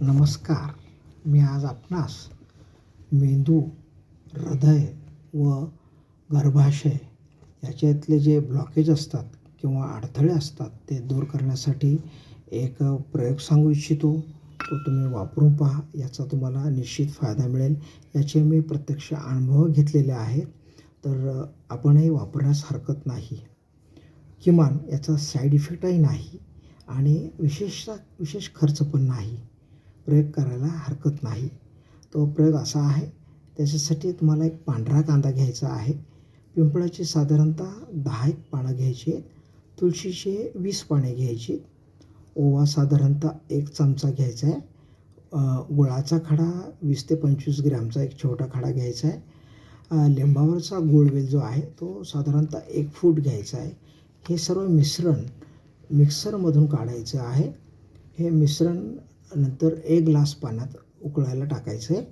नमस्कार. मी आज आपणास मेंदू हृदय व गर्भाशय याच्यातले जे ब्लॉकेज असतात किंवा अडथळे असतात ते दूर करण्यासाठी एक प्रयोग सांगू इच्छितो. तो तुम्ही वापरून पहा. याचा तुम्हाला निश्चित फायदा मिळेल. याचे मी प्रत्यक्ष अनुभव घेतलेले आहेत. तर आपणही वापरण्यास हरकत नाही. किमान याचा साईड इफेक्टही नाही आणि विशेषतः विशेष खर्च पण नाही. प्रयोग करायला हरकत नाही. तो प्रयोग असा आहे त्याच्यासाठी तुम्हाला एक पांढरा कांदा घ्यायचा आहे. पिंपळाची साधारणतः दहा एक पानं घ्यायची आहेत. तुळशीचे वीस पाने घ्यायची ओवा साधारणतः एक चमचा घ्यायचा आहे. गुळाचा खडा वीस ते पंचवीस ग्रॅमचा एक छोटा खडा घ्यायचा आहे. लिंबावरचा गुळवेल जो आहे तो साधारणतः एक फूट घ्यायचा आहे. हे सर्व मिश्रण मिक्सरमधून काढायचं आहे. हे मिश्रण नंतर एक ग्लास पाण्यात उकळायला टाकायचं. आहे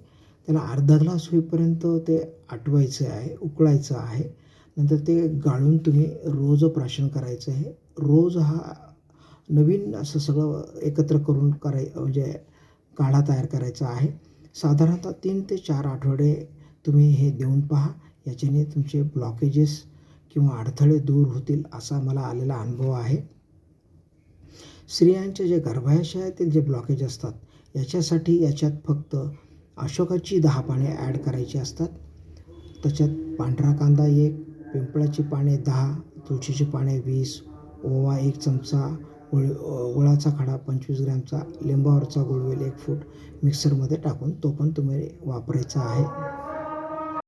त्याला अर्धा ग्लास होईपर्यंत ते आटवायचं आहे उकळायचं आहे. नंतर ते गाळून तुम्ही रोज प्राशन करायचं आहे. रोज हा नवीन असं सगळं एकत्र करून कराय म्हणजे काढा तयार करायचा आहे. साधारणतः तीन ते चार आठवडे तुम्ही हे देऊन पहा. याच्याने तुमचे ब्लॉकेजेस किंवा अडथळे दूर होतील असा मला आलेला अनुभव आहे. स्त्रियांच्या जे गर्भाशयातील जे ब्लॉकेज असतात याच्यासाठी याच्यात फक्त अशोकाची दहा पाने ॲड करायची असतात. त्याच्यात पांढरा कांदा एक पिंपळाची पाने दहा तुळशीची पाने वीस ओवा एक चमचा गुळ गुळाचा खडा पंचवीस ग्रॅमचा लिंबावरचा गुळवेल एक फूट मिक्सरमध्ये टाकून तो पण तुम्ही वापरायचा आहे.